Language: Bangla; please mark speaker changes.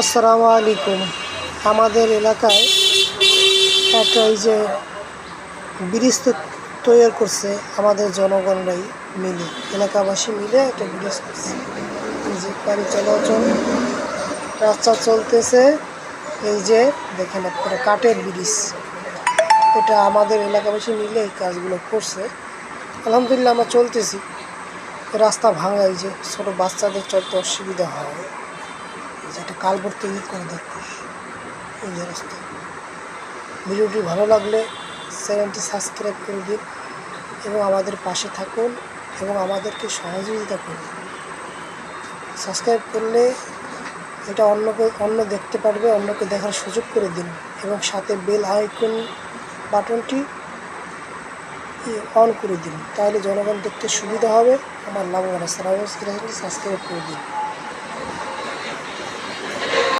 Speaker 1: আসসালামু আলাইকুম। আমাদের এলাকায় একটা এই যে ব্রিজ তৈরি করছে আমাদের জনগণরাই মিলে, এলাকাবাসী মিলে একটা ব্রিজ করছে। যে গাড়ি চলাচল, রাস্তা চলতেছে, এই যে দেখেন একটা কাঠের ব্রিজ। এটা আমাদের এলাকাবাসী মিলে এই কাজগুলো করছে। আলহামদুলিল্লাহ আমরা চলতেছি। রাস্তা ভাঙা, এই যে ছোটো বাচ্চাদের চলতে অসুবিধা হয়। এই যে একটা কালবোর্ড তৈরি করে দরকার এই যে রাস্তা। ভিডিওটি ভালো লাগলে চ্যানেলটি সাবস্ক্রাইব করে দিন এবং আমাদের পাশে থাকুন এবং আমাদেরকে সহযোগিতা করুন। সাবস্ক্রাইব করলে এটা অন্যকে, অন্য দেখতে পারবে, অন্যকে দেখার সুযোগ করে দিন এবং সাথে বেল আইকন বাটনটি অন করে দিন। তাহলে জনগণ দেখতে সুবিধা হবে। আমার লাভবান সাবস্ক্রাইব করে দিন।